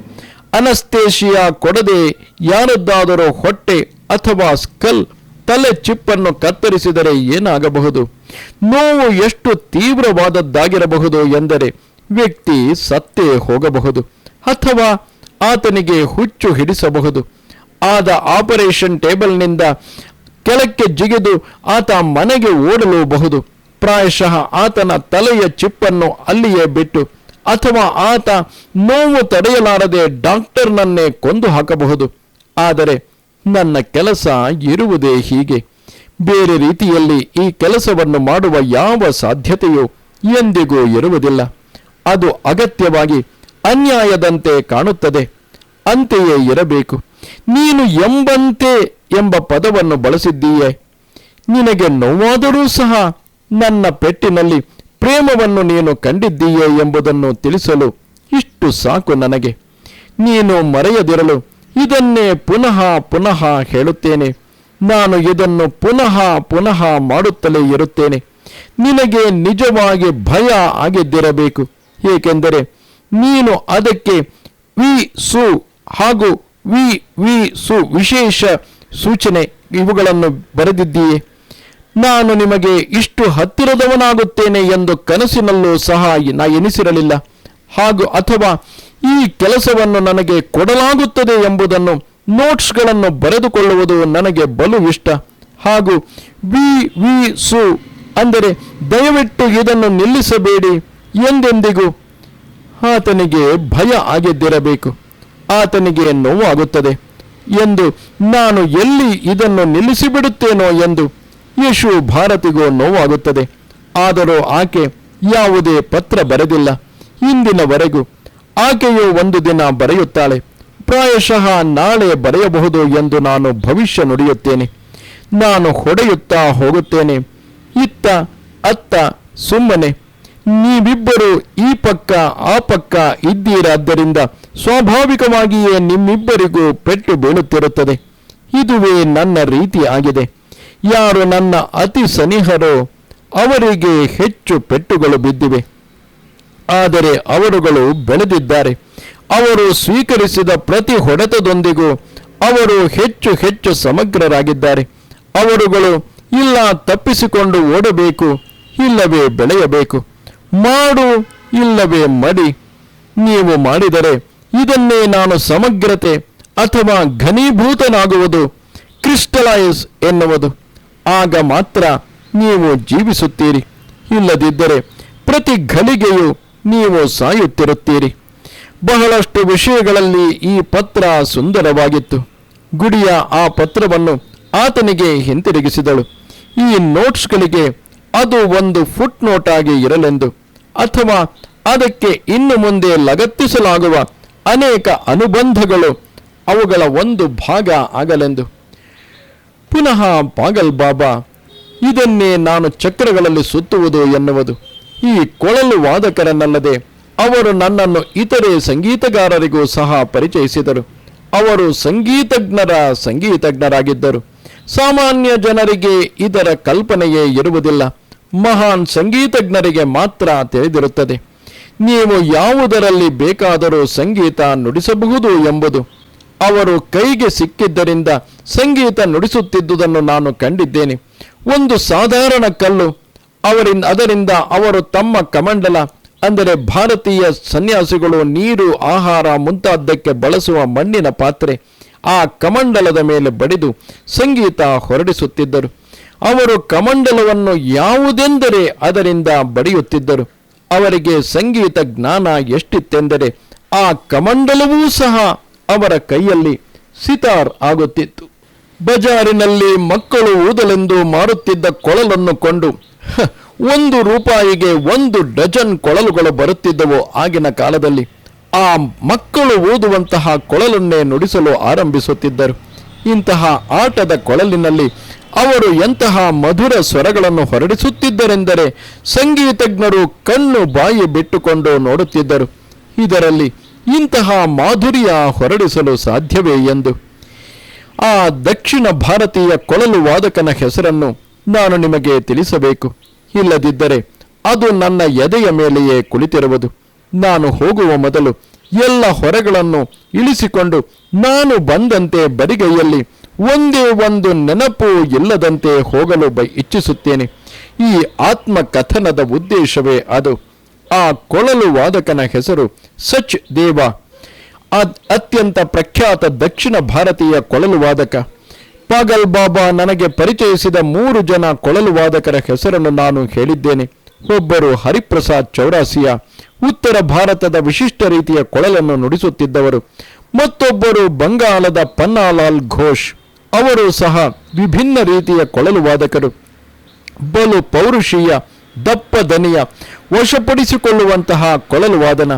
ಅನಸ್ತೇಶಿಯ ಕೊಡದೆ ಯಾರದ್ದಾದರೂ ಹೊಟ್ಟೆ ಅಥವಾ ಸ್ಕಲ್, ತಲೆ ಚಿಪ್ಪನ್ನು ಕತ್ತರಿಸಿದರೆ ಏನಾಗಬಹುದು? ನೋವು ಎಷ್ಟು ತೀವ್ರವಾದದ್ದಾಗಿರಬಹುದು ಎಂದರೆ ವ್ಯಕ್ತಿ ಸತ್ತೇ ಹೋಗಬಹುದು. ಅಥವಾ ಆತನಿಗೆ ಹುಚ್ಚು ಹಿಡಿಸಬಹುದು. ಆದ ಆಪರೇಷನ್ ಟೇಬಲ್ನಿಂದ ಕೆಳಕ್ಕೆ ಜಿಗಿದು ಆತ ಮನೆಗೆ ಓಡಲೂಬಹುದು. ಪ್ರಾಯಶಃ ಆತನ ತಲೆಯ ಚಿಪ್ಪನ್ನು ಅಲ್ಲಿಯೇ ಬಿಟ್ಟು ಅಥವಾ ಆತ ನೋವು ತಡೆಯಲಾರದೆ ಡಾಕ್ಟರ್ನನ್ನೇ ಕೊಂದು ಹಾಕಬಹುದು. ಆದರೆ ನನ್ನ ಕೆಲಸ ಇರುವುದೇ ಹೀಗೆ. ಬೇರೆ ರೀತಿಯಲ್ಲಿ ಈ ಕೆಲಸವನ್ನು ಮಾಡುವ ಯಾವ ಸಾಧ್ಯತೆಯೂ ಎಂದಿಗೂ ಇರುವುದಿಲ್ಲ. ಅದು ಅಗತ್ಯವಾಗಿ ಅನ್ಯಾಯದಂತೆ ಕಾಣುತ್ತದೆ. ಅಂತೆಯೇ ಇರಬೇಕು. ನೀನು ಎಂಬಂತೆ ಎಂಬ ಪದವನ್ನು ಬಳಸಿದ್ದೀಯೆ. ನಿನಗೆ ನೋವಾದರೂ ಸಹ ನನ್ನ ಪೆಟ್ಟಿನಲ್ಲಿ ಪ್ರೇಮವನ್ನು ನೀನು ಕಂಡಿದ್ದೀಯೆ ಎಂಬುದನ್ನು ತಿಳಿಸಲು ಇಷ್ಟು ಸಾಕು ನನಗೆ. ನೀನು ಮರೆಯದಿರಲು ಇದನ್ನೇ ಪುನಃ ಪುನಃ ಹೇಳುತ್ತೇನೆ. ನಾನು ಇದನ್ನು ಪುನಃ ಪುನಃ ಮಾಡುತ್ತಲೇ ಇರುತ್ತೇನೆ. ನಿನಗೆ ನಿಜವಾಗಿ ಭಯ ಆಗಿದ್ದಿರಬೇಕು. ಏಕೆಂದರೆ ನೀನು ಅದಕ್ಕೆ ವಿ ಸು ಹಾಗೂ ವಿ ವಿ ಸು ವಿಶೇಷ ಸೂಚನೆ ಇವುಗಳನ್ನು ಬರೆದಿದ್ದೀಯೆ. ನಾನು ನಿಮಗೆ ಇಷ್ಟು ಹತ್ತಿರದವನಾಗುತ್ತೇನೆ ಎಂದು ಕನಸಿನಲ್ಲೂ ಸಹ ನಾ ಎನಿಸಿರಲಿಲ್ಲ. ಹಾಗೂ ಅಥವಾ ಈ ಕೆಲಸವನ್ನು ನನಗೆ ಕೊಡಲಾಗುತ್ತದೆ ಎಂಬುದನ್ನು ನೋಟ್ಸ್ಗಳನ್ನು ಬರೆದುಕೊಳ್ಳುವುದು ನನಗೆ ಬಲು ಇಷ್ಟ ಹಾಗೂ ವಿ ವಿ ಸು ಅಂದರೆ ದಯವಿಟ್ಟು ಇದನ್ನು ನಿಲ್ಲಿಸಬೇಡಿ ಎಂದೆಂದಿಗೂ ಆತನಿಗೆ ಭಯ ಆಗಿದ್ದಿರಬೇಕು. ಆತನಿಗೆ ನೋವಾಗುತ್ತದೆ. ಎಂದು ನಾನು ಎಲ್ಲಿ ಇದನ್ನು ನಿಲ್ಲಿಸಿಬಿಡುತ್ತೇನೋ ಎಂದು ಯಶು ಭಾರತಿಗೂ ನೋವಾಗುತ್ತದೆ. ಆದರೂ ಆಕೆ ಯಾವುದೇ ಪತ್ರ ಬರೆದಿಲ್ಲ. ಇಂದಿನವರೆಗೂ ಆಕೆಯು ಒಂದು ದಿನ ಬರೆಯುತ್ತಾಳೆ. ಪ್ರಾಯಶಃ ನಾಳೆ ಬರೆಯಬಹುದು ಎಂದು ನಾನು ಭವಿಷ್ಯ ನುಡಿಯುತ್ತೇನೆ. ನಾನು ಹೊಡೆಯುತ್ತಾ ಹೋಗುತ್ತೇನೆ. ಇತ್ತ ಅತ್ತ ಸುಮ್ಮನೆ. ನೀವಿಬ್ಬರು ಈ ಪಕ್ಕ, ಆ ಪಕ್ಕ ಇದ್ದೀರಾದ್ದರಿಂದ ಸ್ವಾಭಾವಿಕವಾಗಿಯೇ ನಿಮ್ಮಿಬ್ಬರಿಗೂ ಪೆಟ್ಟು ಬೀಳುತ್ತಿರುತ್ತದೆ. ಇದುವೇ ನನ್ನ ರೀತಿ ಆಗಿದೆ. ಯಾರು ನನ್ನ ಅತಿ ಸನಿಹರೋ, ಅವರಿಗೆ ಹೆಚ್ಚು ಪೆಟ್ಟುಗಳು ಬಿದ್ದಿವೆ. ಆದರೆ ಅವರುಗಳು ಬೆಳೆದಿದ್ದಾರೆ. ಅವರು ಸ್ವೀಕರಿಸಿದ ಪ್ರತಿ ಹೊಡೆತದೊಂದಿಗೂ ಅವರು ಹೆಚ್ಚು ಹೆಚ್ಚು ಸಮಗ್ರರಾಗಿದ್ದಾರೆ. ಅವರುಗಳು ಇಲ್ಲ ತಪ್ಪಿಸಿಕೊಂಡು ಓಡಬೇಕು, ಇಲ್ಲವೇ ಬೆಳೆಯಬೇಕು. ಮಾಡು ಇಲ್ಲವೇ ಮಡಿ. ನೀವು ಮಾಡಿದರೆ ಇದನ್ನೇ ನಾನು ಸಮಗ್ರತೆ ಅಥವಾ ಘನೀಭೂತನಾಗುವುದು. ಕ್ರಿಸ್ಟಲೈಸ್ ಎನ್ನುವುದು. ಆಗ ಮಾತ್ರ ನೀವು ಜೀವಿಸುತ್ತೀರಿ. ಇಲ್ಲದಿದ್ದರೆ ಪ್ರತಿ ಘಳಿಗೆಯು ನೀವು ಸಾಯುತ್ತಿರುತ್ತೀರಿ. ಬಹಳಷ್ಟು ವಿಷಯಗಳಲ್ಲಿ ಈ ಪತ್ರ ಸುಂದರವಾಗಿತ್ತು. ಗುಡಿಯ ಆ ಪತ್ರವನ್ನು ಆತನಿಗೆ ಹಿಂತಿರುಗಿಸಿದಳು. ಈ ನೋಟ್ಸ್ಗಳಿಗೆ ಅದು ಒಂದು ಫುಟ್ ನೋಟ್ ಆಗಿ ಇರಲೆಂದು. ಅಥವಾ ಅದಕ್ಕೆ ಇನ್ನು ಮುಂದೆ ಲಗತ್ತಿಸಲಾಗುವ ಅನೇಕ ಅನುಬಂಧಗಳು ಅವುಗಳ ಒಂದು ಭಾಗ ಆಗಲೆಂದು. ಪುನಃ ಪಾಗಲ್ ಬಾಬಾ, ಇದನ್ನೇ ನಾನು ಚಕ್ರಗಳಲ್ಲಿ ಸುತ್ತುವುದು ಎನ್ನುವುದು. ಈ ಕೊಳಲು ವಾದಕರನ್ನಲ್ಲದೆ ಅವರು ನನ್ನನ್ನು ಇತರೆ ಸಂಗೀತಗಾರರಿಗೂ ಸಹ ಪರಿಚಯಿಸಿದರು. ಅವರು ಸಂಗೀತಜ್ಞರ ಸಂಗೀತಜ್ಞರಾಗಿದ್ದರು. ಸಾಮಾನ್ಯ ಜನರಿಗೆ ಇದರ ಕಲ್ಪನೆಯೇ ಇರುವುದಿಲ್ಲ. ಮಹಾನ್ ಸಂಗೀತಜ್ಞರಿಗೆ ಮಾತ್ರ ತಿಳಿದಿರುತ್ತದೆ. ನೀವು ಯಾವುದರಲ್ಲಿ ಬೇಕಾದರೂ ಸಂಗೀತ ನುಡಿಸಬಹುದು ಎಂಬುದು ಅವರು ಕೈಗೆ ಸಿಕ್ಕಿದ್ದರಿಂದ ಸಂಗೀತ ನುಡಿಸುತ್ತಿದ್ದುದನ್ನು ನಾನು ಕಂಡಿದ್ದೇನೆ. ಒಂದು ಸಾಧಾರಣ ಕಲ್ಲು ಅವರಿಂದ ಅದರಿಂದ ಅವರು ತಮ್ಮ ಕಮಂಡಲ, ಅಂದರೆ ಭಾರತೀಯ ಸನ್ಯಾಸಿಗಳು ನೀರು, ಆಹಾರ ಮುಂತಾದ್ದಕ್ಕೆ ಬಳಸುವ ಮಣ್ಣಿನ ಪಾತ್ರೆ, ಆ ಕಮಂಡಲದ ಮೇಲೆ ಬಡಿದು ಸಂಗೀತ ಹೊರಡಿಸುತ್ತಿದ್ದರು. ಅವರು ಕಮಂಡಲವನ್ನು ಯಾವುದೆಂದರೆ ಅದರಿಂದ ಬಡಿಯುತ್ತಿದ್ದರು. ಅವರಿಗೆ ಸಂಗೀತ ಜ್ಞಾನ ಎಷ್ಟಿತ್ತೆಂದರೆ ಆ ಕಮಂಡಲವೂ ಸಹ ಅವರ ಕೈಯಲ್ಲಿ ಸಿತಾರ್ ಆಗುತ್ತಿತ್ತು. ಬಜಾರಿನಲ್ಲಿ ಮಕ್ಕಳು ಊದಲೆಂದು ಮಾರುತ್ತಿದ್ದ ಕೊಳಲನ್ನು ಕೊಂಡು ಒಂದು ರೂಪಾಯಿಗೆ ಒಂದು ಡಜನ್ ಕೊಳಲುಗಳು ಬರುತ್ತಿದ್ದವು ಆಗಿನ ಕಾಲದಲ್ಲಿ. ಆ ಮಕ್ಕಳು ಓದುವಂತಹ ಕೊಳಲನ್ನೇ ನುಡಿಸಲು ಆರಂಭಿಸುತ್ತಿದ್ದರು. ಇಂತಹ ಆಟದ ಕೊಳಲಿನಲ್ಲಿ ಅವರು ಎಂತಹ ಮಧುರ ಸ್ವರಗಳನ್ನು ಹೊರಡಿಸುತ್ತಿದ್ದರೆಂದರೆ ಸಂಗೀತಜ್ಞರು ಕಣ್ಣು ಬಾಯಿ ಬಿಟ್ಟುಕೊಂಡು ನೋಡುತ್ತಿದ್ದರು. ಇದರಲ್ಲಿ ಇಂತಹ ಮಾಧುರ್ಯ ಹೊರಡಿಸಲು ಸಾಧ್ಯವೇ ಎಂದು. ಆ ದಕ್ಷಿಣ ಭಾರತೀಯ ಕೊಳಲು ವಾದಕನ ಹೆಸರನ್ನು ನಾನು ನಿಮಗೆ ತಿಳಿಸಬೇಕು. ಇಲ್ಲದಿದ್ದರೆ ಅದು ನನ್ನ ಎದೆಯ ಮೇಲೆಯೇ ಕುಳಿತಿರುವುದು. ನಾನು ಹೋಗುವ ಮೊದಲು ಎಲ್ಲ ಹೊರಗಳನ್ನು ಇಳಿಸಿಕೊಂಡು ನಾನು ಬಂದಂತೆ ಬರಿಗೈಯಲ್ಲಿ ಒಂದೇ ಒಂದು ನೆನಪು ಇಲ್ಲದಂತೆ ಹೋಗಲು ಬೈ ಇಚ್ಛಿಸುತ್ತೇನೆ. ಈ ಆತ್ಮಕಥನದ ಉದ್ದೇಶವೇ ಅದು. ಆ ಕೊಳಲು ವಾದಕನ ಹೆಸರು ಸಚ್ ದೇವ. ಅತ್ಯಂತ ಪ್ರಖ್ಯಾತ ದಕ್ಷಿಣ ಭಾರತೀಯ ಕೊಳಲು ವಾದಕ. ಪಾಗಲ್ ಬಾಬಾ ನನಗೆ ಪರಿಚಯಿಸಿದ ಮೂರು ಜನ ಕೊಳಲು ವಾದಕರ ಹೆಸರನ್ನು ನಾನು ಹೇಳಿದ್ದೇನೆ. ಒಬ್ಬರು ಹರಿಪ್ರಸಾದ್ ಚೌರಾಸಿಯಾ. ಉತ್ತರ ಭಾರತದ ವಿಶಿಷ್ಟ ರೀತಿಯ ಕೊಳಲನ್ನು ನುಡಿಸುತ್ತಿದ್ದವರು. ಮತ್ತೊಬ್ಬರು ಬಂಗಾಳದ ಪನ್ನಾಲಾಲ್ ಘೋಷ್. ಅವರು ಸಹ ವಿಭಿನ್ನ ರೀತಿಯ ಕೊಳಲು ವಾದಕರು. ಬಲು ಪೌರುಷೀಯ, ದಪ್ಪ ದನಿಯ, ವಶಪಡಿಸಿಕೊಳ್ಳುವಂತಹ ಕೊಳಲು ವಾದನ.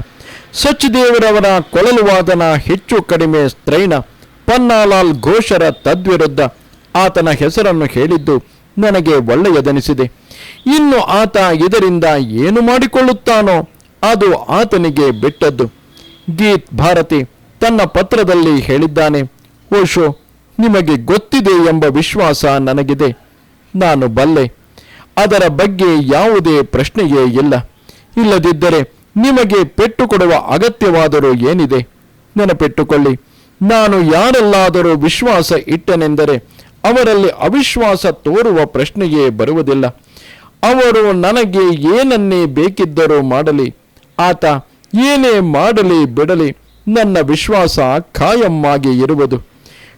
ಸಚ್ಚಿದೇವರವರ ಕೊಳಲು ವಾದನ ಹೆಚ್ಚು ಕಡಿಮೆ ಸ್ತ್ರೈಣ. ಪನ್ನಾಲಾಲ್ ಘೋಷರ ತದ್ವಿರುದ್ಧ ಆತನ ಹೆಸರನ್ನು ಹೇಳಿದ್ದು ನನಗೆ ಒಳ್ಳೆಯದೆನಿಸಿದೆ. ಇನ್ನು ಆತ ಇದರಿಂದ ಏನು ಮಾಡಿಕೊಳ್ಳುತ್ತಾನೋ ಅದು ಆತನಿಗೆ ಬಿಟ್ಟದ್ದು. ಗೀತ್ ಭಾರತಿ ತನ್ನ ಪತ್ರದಲ್ಲಿ ಹೇಳಿದ್ದಾನೆ, ಓಶೋ ನಿಮಗೆ ಗೊತ್ತಿದೆ ಎಂಬ ವಿಶ್ವಾಸ ನನಗಿದೆ. ನಾನು ಬಲ್ಲೆ. ಅದರ ಬಗ್ಗೆ ಯಾವುದೇ ಪ್ರಶ್ನೆಯೇ ಇಲ್ಲ. ಇಲ್ಲದಿದ್ದರೆ ನಿಮಗೆ ಪೆಟ್ಟು ಕೊಡುವ ಅಗತ್ಯವಾದರೂ ಏನಿದೆ? ನೆನಪಿಟ್ಟುಕೊಳ್ಳಿ. ನಾನು ಯಾರಲ್ಲಾದರೂ ವಿಶ್ವಾಸ ಇಟ್ಟನೆಂದರೆ ಅವರಲ್ಲಿ ಅವಿಶ್ವಾಸ ತೋರುವ ಪ್ರಶ್ನೆಯೇ ಬರುವುದಿಲ್ಲ. ಅವರು ನನಗೆ ಏನನ್ನೇ ಬೇಕಿದ್ದರೂ ಮಾಡಲಿ. ಆತ, ಏನೇ ಮಾಡಲಿ ಬಿಡಲಿ. ನನ್ನ ವಿಶ್ವಾಸ ಖಾಯಮ್ಮಾಗಿ ಇರುವುದು.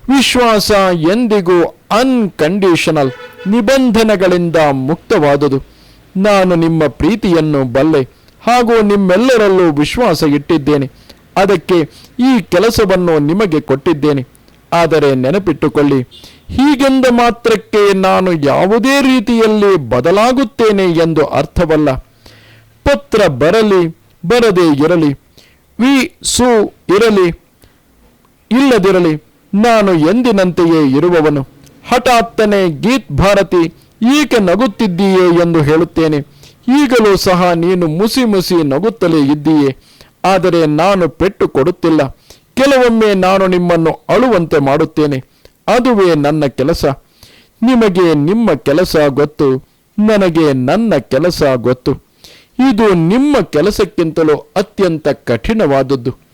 ವಿಶ್ವಾಸ ಎಂದಿಗೂ ಅನ್ಕಂಡೀಷನಲ್ ನಿಬಂಧನೆಗಳಿಂದ ಮುಕ್ತವಾದುದು. ನಾನು ನಿಮ್ಮ ಪ್ರೀತಿಯನ್ನು ಬಲ್ಲೆ, ಹಾಗೂ ನಿಮ್ಮೆಲ್ಲರಲ್ಲೂ ವಿಶ್ವಾಸ ಇಟ್ಟಿದ್ದೇನೆ. ಅದಕ್ಕೆ ಈ ಕೆಲಸವನ್ನು ನಿಮಗೆ ಕೊಟ್ಟಿದ್ದೇನೆ. ಆದರೆ ನೆನಪಿಟ್ಟುಕೊಳ್ಳಿ, ಹೀಗೆಂದ ಮಾತ್ರಕ್ಕೆ ನಾನು ಯಾವುದೇ ರೀತಿಯಲ್ಲಿ ಬದಲಾಗುತ್ತೇನೆ ಎಂದು ಅರ್ಥವಲ್ಲ. ಪತ್ರ ಬರಲಿ, ಬರದೇ ಇರಲಿ, ವಿ ಸು ಇರಲಿ, ಇಲ್ಲದಿರಲಿ ನಾನು ಎಂದಿನಂತೆಯೇ ಇರುವವನು. ಹಠಾತ್ತನೆ ಗೀತ್ ಭಾರತಿ, ಈಕೆ ನಗುತ್ತಿದ್ದೀಯೇ ಎಂದು ಹೇಳುತ್ತೇನೆ. ಈಗಲೂ ಸಹ ನೀನು ಮುಸಿ ಮುಸಿ ನಗುತ್ತಲೇ ಇದ್ದೀಯೇ. ಆದರೆ ನಾನು ಪೆಟ್ಟು ಕೊಡುತ್ತಿಲ್ಲ. ಕೆಲವೊಮ್ಮೆ ನಾನು ನಿಮ್ಮನ್ನು ಅಳುವಂತೆ ಮಾಡುತ್ತೇನೆ. ಅದುವೇ ನನ್ನ ಕೆಲಸ. ನಿಮಗೆ ನಿಮ್ಮ ಕೆಲಸ ಗೊತ್ತು. ನನಗೆ ನನ್ನ ಕೆಲಸ ಗೊತ್ತು. ಇದು ನಿಮ್ಮ ಕೆಲಸಕ್ಕಿಂತಲೂ ಅತ್ಯಂತ ಕಠಿಣವಾದದ್ದು.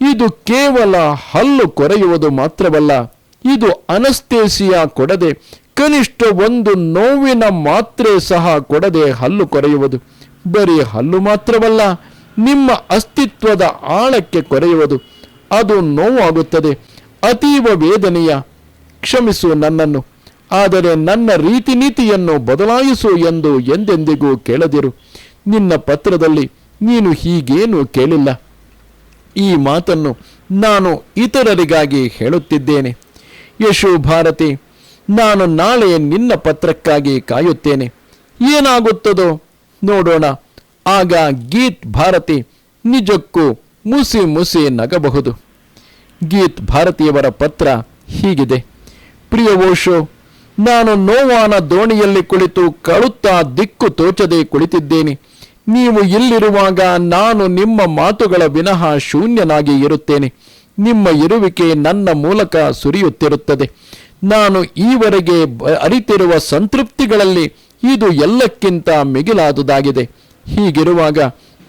ಇದು ಕೇವಲ ಹಲ್ಲು ಕೊರೆಯುವುದು ಮಾತ್ರವಲ್ಲ, ಇದು ಅನಸ್ತೇಸಿಯ ಕೊಡದೆ, ಕನಿಷ್ಠ ಒಂದು ನೋವಿನ ಮಾತ್ರೆ ಸಹ ಕೊಡದೆ ಹಲ್ಲು ಕೊರೆಯುವುದು. ಬರೀ ಹಲ್ಲು ಮಾತ್ರವಲ್ಲ, ನಿಮ್ಮ ಅಸ್ತಿತ್ವದ ಆಳಕ್ಕೆ ಕೊರೆಯುವುದು. ಅದು ನೋವಾಗುತ್ತದೆ, ಅತೀವ ವೇದನೆಯ. ಕ್ಷಮಿಸು ನನ್ನನ್ನು, ಆದರೆ ನನ್ನ ರೀತಿ ನೀತಿಯನ್ನು ಬದಲಾಯಿಸು ಎಂದು ಎಂದೆಂದಿಗೂ ಕೇಳದಿರು. ನಿನ್ನ ಪತ್ರದಲ್ಲಿ ನೀನು ಹೀಗೇನು ಕೇಳಿಲ್ಲ. ಈ ಮಾತನ್ನು ನಾನು ಇತರರಿಗಾಗಿ ಹೇಳುತ್ತಿದ್ದೇನೆ. ಯಶು ಭಾರತಿ, ನಾನು ನಾಳೆ ನಿನ್ನ ಪತ್ರಕ್ಕಾಗಿ ಕಾಯುತ್ತೇನೆ. ಏನಾಗುತ್ತದೋ ನೋಡೋಣ. ಆಗ ಗೀತ್ ಭಾರತಿ ನಿಜಕ್ಕೂ ಮುಸಿ ಮುಸಿ ನಗಬಹುದು. ಗೀತ್ ಭಾರತಿಯವರ ಪತ್ರ ಹೀಗಿದೆ. ಪ್ರಿಯ ಓಶೋ, ನಾನು ನೋವಾನ ದೋಣಿಯಲ್ಲಿ ಕುಳಿತು ಕಳುತ್ತಾ ದಿಕ್ಕು ತೋಚದೆ ಕುಳಿತಿದ್ದೇನೆ. ನೀವು ಇಲ್ಲಿರುವಾಗ ನಾನು ನಿಮ್ಮ ಮಾತುಗಳ ವಿನಃ ಶೂನ್ಯನಾಗಿ ಇರುತ್ತೇನೆ. ನಿಮ್ಮ ಇರುವಿಕೆ ನನ್ನ ಮೂಲಕ ಸುರಿಯುತ್ತಿರುತ್ತದೆ. ನಾನು ಈವರೆಗೆ ಅರಿತಿರುವ ಸಂತೃಪ್ತಿಗಳಲ್ಲಿ ಇದು ಎಲ್ಲಕ್ಕಿಂತ ಮಿಗಿಲಾದುದಾಗಿದೆ. ಹೀಗಿರುವಾಗ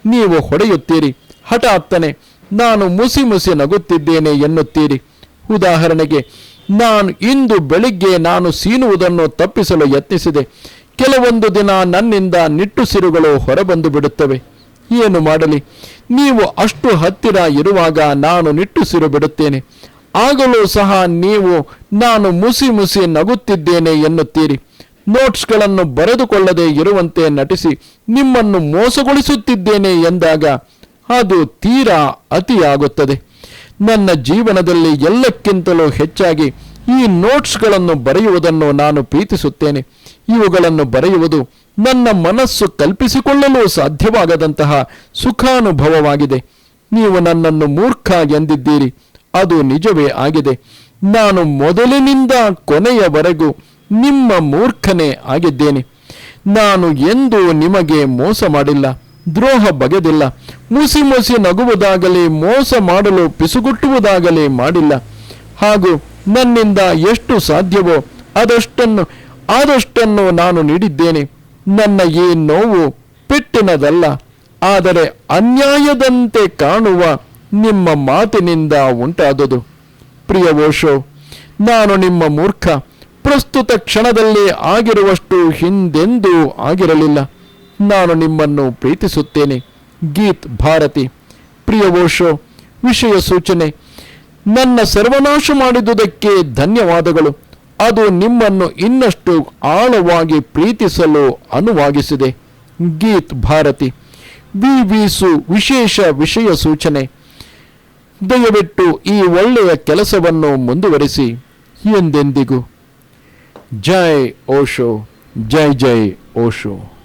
ನೀವು ಹೊಡೆಯುತ್ತೀರಿ. ಹಠಾತ್ತನೆ ನಾನು ಮುಸಿ ಮುಸಿ ನಗುತ್ತಿದ್ದೇನೆ ಎನ್ನುತ್ತೀರಿ. ಉದಾಹರಣೆಗೆ, ನಾನು ಇಂದು ಬೆಳಿಗ್ಗೆ ನಾನು ಸೀನುವುದನ್ನು ತಪ್ಪಿಸಲು ಯತ್ನಿಸಿದೆ. ಕೆಲವೊಂದು ದಿನ ನನ್ನಿಂದ ನಿಟ್ಟುಸಿರುಗಳು ಹೊರಬಂದು ಬಿಡುತ್ತವೆ. ಏನು ಮಾಡಲಿ? ನೀವು ಅಷ್ಟು ಹತ್ತಿರ ಇರುವಾಗ ನಾನು ನಿಟ್ಟುಸಿರು ಬಿಡುತ್ತೇನೆ. ಆಗಲೂ ಸಹ ನೀವು ನಾನು ಮುಸಿ ಮುಸಿ ನಗುತ್ತಿದ್ದೇನೆ ಎನ್ನುತ್ತೀರಿ. ನೋಟ್ಸ್ಗಳನ್ನು ಬರೆದುಕೊಳ್ಳದೆ ಇರುವಂತೆ ನಟಿಸಿ ನಿಮ್ಮನ್ನು ಮೋಸಗೊಳಿಸುತ್ತಿದ್ದೇನೆ ಎಂದಾಗ ಅದು ತೀರಾ ಅತಿಯಾಗುತ್ತದೆ. ನನ್ನ ಜೀವನದಲ್ಲಿ ಎಲ್ಲಕ್ಕಿಂತಲೂ ಹೆಚ್ಚಾಗಿ ಈ ನೋಟ್ಸ್ಗಳನ್ನು ಬರೆಯುವುದನ್ನು ನಾನು ಪ್ರೀತಿಸುತ್ತೇನೆ. ಇವುಗಳನ್ನು ಬರೆಯುವುದು ನನ್ನ ಮನಸ್ಸು ಕಲ್ಪಿಸಿಕೊಳ್ಳಲು ಸಾಧ್ಯವಾಗದಂತಹ ಸುಖಾನುಭವವಾಗಿದೆ. ನೀವು ನನ್ನನ್ನು ಮೂರ್ಖ ಎಂದಿದ್ದೀರಿ. ಅದು ನಿಜವೇ ಆಗಿದೆ. ನಾನು ಮೊದಲಿನಿಂದ ಕೊನೆಯವರೆಗೂ ನಿಮ್ಮ ಮೂರ್ಖನೇ ಆಗಿದ್ದೇನೆ. ನಾನು ಎಂದೂ ನಿಮಗೆ ಮೋಸ ಮಾಡಿಲ್ಲ. ದ್ರೋಹ ಬಗೆದಿಲ್ಲ. ಮುಸಿ ಮುಸಿ ನಗುವುದಾಗಲಿ, ಮೋಸ ಮಾಡಲು ಪಿಸುಗುಟ್ಟುವುದಾಗಲಿ ಮಾಡಿಲ್ಲ. ಹಾಗೂ ನನ್ನಿಂದ ಎಷ್ಟು ಸಾಧ್ಯವೋ ಅದಷ್ಟನ್ನು ಆದಷ್ಟನ್ನು ನಾನು ನೀಡಿದ್ದೇನೆ. ನನ್ನ ಈ ನೋವು ಪೆಟ್ಟಿನದಲ್ಲ, ಆದರೆ ಅನ್ಯಾಯದಂತೆ ಕಾಣುವ ನಿಮ್ಮ ಮಾತಿನಿಂದ ಉಂಟಾದುದು. ಪ್ರಿಯ ಓಶೋ, ನಾನು ನಿಮ್ಮ ಮೂರ್ಖ. ಪ್ರಸ್ತುತ ಕ್ಷಣದಲ್ಲಿ ಆಗಿರುವಷ್ಟು ಹಿಂದೆಂದೂ ಆಗಿರಲಿಲ್ಲ. ನಾನು ನಿಮ್ಮನ್ನು ಪ್ರೀತಿಸುತ್ತೇನೆ. ಗೀತ್ ಭಾರತಿ. ಪ್ರಿಯ ಓಶೋ, ವಿಷಯ ಸೂಚನೆ. ನನ್ನ ಸರ್ವನಾಶ ಮಾಡಿದುದಕ್ಕೆ ಧನ್ಯವಾದಗಳು. ಅದು ನಿಮ್ಮನ್ನು ಇನ್ನಷ್ಟು ಆಳವಾಗಿ ಪ್ರೀತಿಸಲು ಅನುವಾಗಿಸಿದೆ. ಗೀತ್ ಭಾರತಿ, ವಿ ವಿಶೇಷ ವಿಷಯ ಸೂಚನೆ. ದಯವಿಟ್ಟು ಈ ಒಳ್ಳೆಯ ಕೆಲಸವನ್ನು ಮುಂದುವರಿಸಿ ಎಂದೆಂದಿಗೂ. ಜೈ ಓಶೋ, ಜೈ ಜೈ ಓಶೋ.